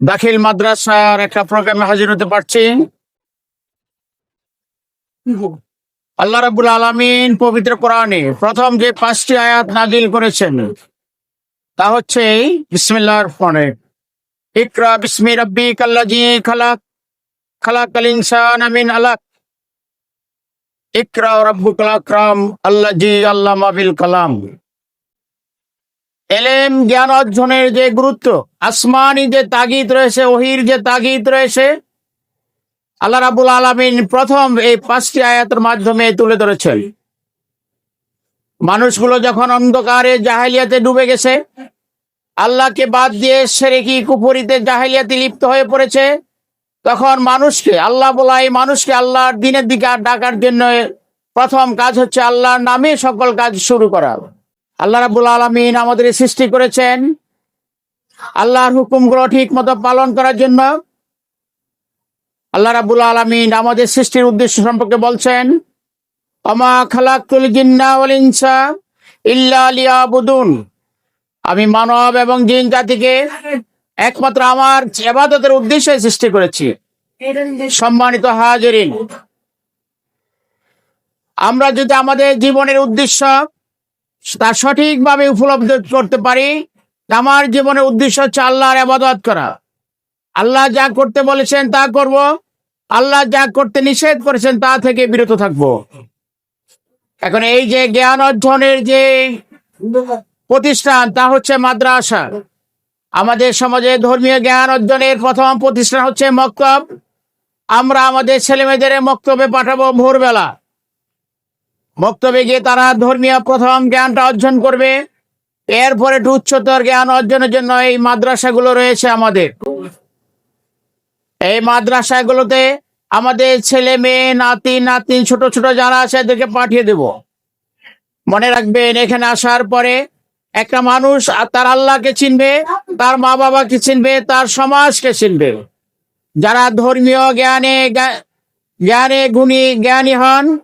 দাখিল মাদ্রাসার একটা প্রোগ্রামে হাজির হতে পারছি। আল্লাহ রাবুল আলমিন পবিত্র কোরআনে প্রথম যে পাঁচটি আয়াত নাজিল করেছেন, তা হচ্ছে বিসমিল্লাহর ফোনে ইকরা বিসমি রব্বি কাল্লাজি খালাক খালাক আল ইনসান আমিন আলাক। ইকরা রব্বুকাল আকরাম আল্লাজি আল্লামা বিল কালাম। এলেম জ্ঞান অর্জনের যে গুরুত্ব, আসমানি যে তাগিদ রয়েছে, ওহির যে তাগিদ রয়েছে, আল্লাহ রাবুল আলমিন প্রথম এই পাঁচটি আয়াতের মাধ্যমে তুলে ধরেছেন। মানুষগুলো যখন অন্ধকারে জাহেলিয়াতে ডুবে গেছে, আল্লাহকে বাদ দিয়ে সেরেকি কুপুরিতে জাহেলিয়াতে লিপ্ত হয়ে পড়েছে, তখন মানুষকে, আল্লাহ বলা এই মানুষকে আল্লাহর দিনের দিকে ডাকার জন্য প্রথম কাজ হচ্ছে আল্লাহর নামে সকল কাজ শুরু করা। আল্লাহ রাবুল আলমিন আমাদের সৃষ্টি করেছেন। আল্লাহর হুকুমগুলো ঠিক মতো পালন করার জন্য। আল্লাহ রাবুল আলমিন আমাদের সৃষ্টির উদ্দেশ্য সম্পর্কে বলছেন ইল্লা আমি মানব এবং জিন জাতিকে একমাত্র আমার এবাদতের উদ্দেশ্যে সৃষ্টি করেছি। সম্মানিত হাজরিন, আমরা যদি আমাদের জীবনের উদ্দেশ্য তা সঠিকভাবে উপলব্ধ করতে পারি আমার জীবনের উদ্দেশ্য হচ্ছে আল্লাহর আবাদত করা। আল্লাহ যা করতে বলেছেন তা করব, আল্লাহ যা করতে নিষেধ করেছেন তা থেকে বিরত থাকব। এখন এই যে জ্ঞান অর্জনের যে প্রতিষ্ঠান, তা হচ্ছে মাদ্রাসা। আমাদের সমাজে ধর্মীয় জ্ঞান অর্জনের প্রথম প্রতিষ্ঠান হচ্ছে মক্তব। আমরা আমাদের ছেলেমেয়েদের মক্তবে পাঠাবো ভোরবেলা। বক্তব্যে গিয়ে তারা ধর্মীয় প্রথম জ্ঞানটা অর্জন করবে। এরপরে একটু উচ্চতর জ্ঞান অর্জনের জন্য এই মাদ্রাসাগুলো রয়েছে আমাদের। এই মাদ্রাসাগুলোতে আমাদের ছেলে, মেয়ে, নাতি নাতি ছোট ছোট যারা আছে এদেরকে পাঠিয়ে দেব। মনে রাখবেন, এখানে আসার পরে একটা মানুষ তার আল্লাহকে চিনবে, তার মা বাবাকে চিনবে, তার সমাজকে চিনবে। যারা ধর্মীয় জ্ঞানে, জ্ঞা- জ্ঞানে গুণী, জ্ঞানী হন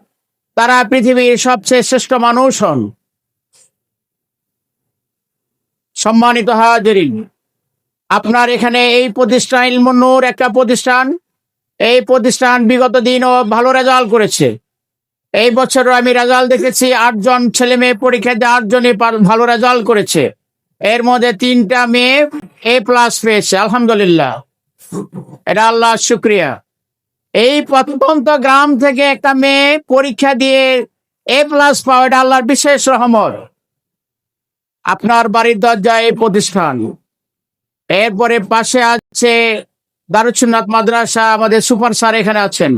তারা পৃথিবীর সবচেয়ে শ্রেষ্ঠ মানুষ হন। সম্মানিত হাজরিন, আপনার এখানে এই প্রতিষ্ঠান ইলমুন্নুর একটা প্রতিষ্ঠান। এই প্রতিষ্ঠান বিগত দিনও ভালো রেজাল্ট করেছে। এই বছরও আমি রেজাল্ট দেখেছি, আটজন ছেলে মেয়ে পরীক্ষা দিয়ে আটজনই ভালো রেজাল্ট করেছে। এর মধ্যে তিনটা মেয়ে এ প্লাস পেয়েছে, আলহামদুলিল্লাহ। এটা আল্লাহ শুক্রিয়া। এই প্রত্যন্ত গ্রাম থেকে একটা মেয়ে পরীক্ষা দিয়ে এ প্লাস পাওয়া আল্লাহর বিশেষ রহমত। আপনার বাড়ির দরজায় এই প্রতিষ্ঠান। এরপরে পাশে আছে দারুচ্ছুন্নাথ মাদ্রাসা, আমাদের সুপার স্যার এখানে আছেন।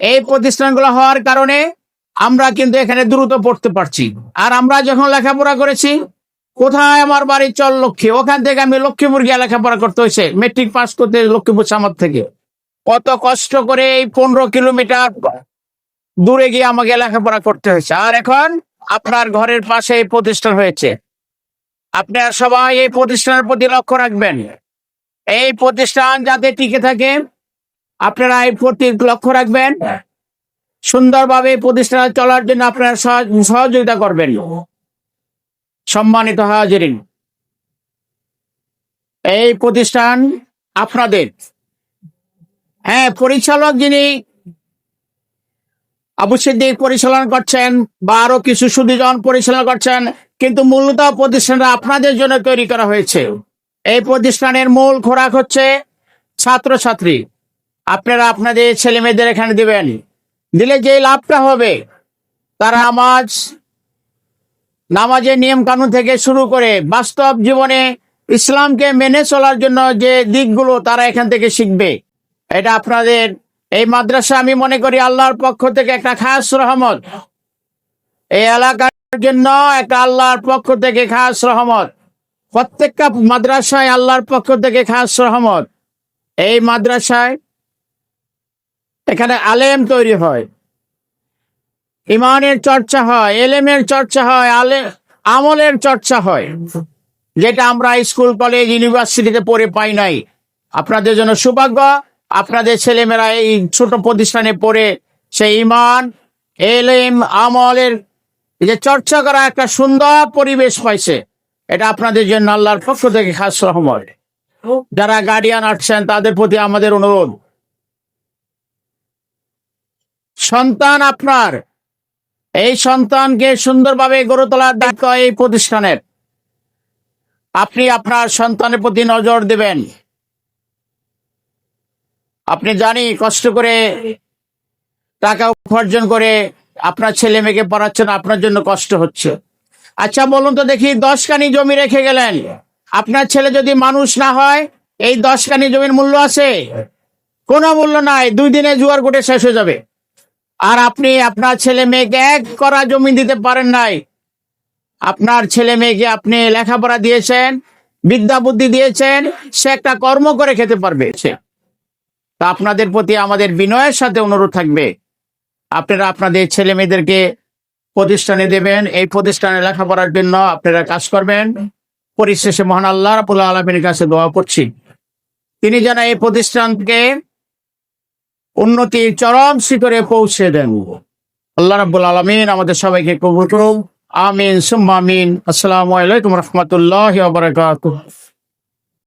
এই প্রতিষ্ঠানগুলো হওয়ার কারণে আমরা কিন্তু এখানে দ্রুত পড়তে পারছি। আর আমরা যখন লেখাপড়া করেছি, কোথায় আমার বাড়ি চল লক্ষ্মী ওখান থেকে আমি লক্ষ্মীপুর গিয়ে লেখাপড়া করতে হয়েছে। মেট্রিক পাস করতে লক্ষ্মীপুর সামার থেকে। কত কষ্ট করে এই পনেরো কিলোমিটার দূরে গিয়ে আমাকে লেখাপড়া করতে হয়েছে। আর এখন আপনার ঘরের পাশে এই প্রতিষ্ঠান হয়েছে। আপনারা সবাই এই প্রতিষ্ঠানের প্রতি লক্ষ্য রাখবেন। এই প্রতিষ্ঠান যাতে টিকে থাকে, আপনারা এই প্রতি লক্ষ্য রাখবেন। সুন্দরভাবে প্রতিষ্ঠান চলার জন্য আপনারা সহ- সহযোগিতা করবেন। সম্মানিত হাজিরিন, এই প্রতিষ্ঠান আপনাদের হ্যাঁ পরিচালক যিনি আবু সিদ্দিক পরিচালনা করছেন বা আরও কিছু সুদীজন পরিচালনা করছেন, কিন্তু মূলত প্রতিষ্ঠানটা আপনাদের জন্য তৈরি করা হয়েছে। এই প্রতিষ্ঠানের মূল খোরাক হচ্ছে ছাত্রছাত্রী। আপনারা আপনাদের ছেলে মেয়েদের এখানে দিবেন। দিলে যে লাভটা হবে, তারা নামাজ, নামাজের নিয়ম কানুন থেকে শুরু করে বাস্তব জীবনে ইসলামকে মেনে চলার জন্য যে দিকগুলো তারা এখান থেকে শিখবে। এটা আপনাদের, এই মাদ্রাসা আমি মনে করি আল্লাহর পক্ষ থেকে একটা খাস রহমত। এই এলাকার জন্য একটা আল্লাহর পক্ষ থেকে খাস রহমত। প্রত্যেকটা মাদ্রাসায় আল্লাহর পক্ষ থেকে খাস রহমত। এই মাদ্রাসায় এখানে আলেম তৈরি হয়। ইমানের চর্চা হয়, এলেমের চর্চা হয়, আলে, আমলের চর্চা হয়। যেটা আমরা স্কুল, কলেজ, ইউনিভার্সিটিতে পড়ে পাই নাই। আপনাদের জন্য সৌভাগ্য। আপনাদের ছেলেমেয়েরা এই ছোট প্রতিষ্ঠানে পড়ে সেই ইমান, এলেম, আমলের যে চর্চা করা একটা সুন্দর পরিবেশ পাইছে এটা আপনাদের জন্য আল্লাহর পক্ষ থেকে খাস রহমত। যারা গার্ডিয়ান আসছেন তাদের প্রতি আমাদের অনুরোধ। সন্তান আপনার, এই সন্তানকে সুন্দরভাবে গড়ে তোলার দায়িত্ব এই প্রতিষ্ঠানের। আপনি আপনার সন্তানের প্রতি নজর দেবেন। আপনি জানি কষ্ট করে টাকা উপার্জন করে আপনার ছেলে মেয়েকে পড়াচ্ছেন, আপনার জন্য কষ্ট হচ্ছে। আচ্ছা বলুন তো দেখি দশ কানি জমি রেখে গেলেন। আপনার ছেলে যদি মানুষ না হয়, এই দশ কানি জমির মূল্য আছে? কোনো মূল্য নাই, দুই দিনে জুয়ার গোটে শেষ হয়ে যাবে। আর আপনি আপনার ছেলে মেয়েকে এক করা জমি দিতে পারেন নাই। আপনার ছেলে মেয়েকে আপনি লেখাপড়া দিয়েছেন, বিদ্যা বুদ্ধি দিয়েছেন, সে একটা কর্ম করে খেতে পারবে সে। তা আপনাদের প্রতি আমাদের বিনয়ের সাথে অনুরোধ থাকবে। আপনারা আপনাদের ছেলে মেয়েদেরকে প্রতিষ্ঠানে দেবেন, এই প্রতিষ্ঠানে লেখাপড়ার জন্য আপনারা কাজ করবেন। পরিশেষে মহান আল্লাহ রাবুল আলমীর কাছে দোয়া করছি। তিনি যেন এই প্রতিষ্ঠানকে উন্নতির চরম শিখরে পৌঁছে দেন। আল্লাহ রাব্বুল আলমিন আমাদের সবাইকে কবুল করুন আমিন, সুম্মা আমিন। আসসালামু আলাইকুম রহমতুল্লাহ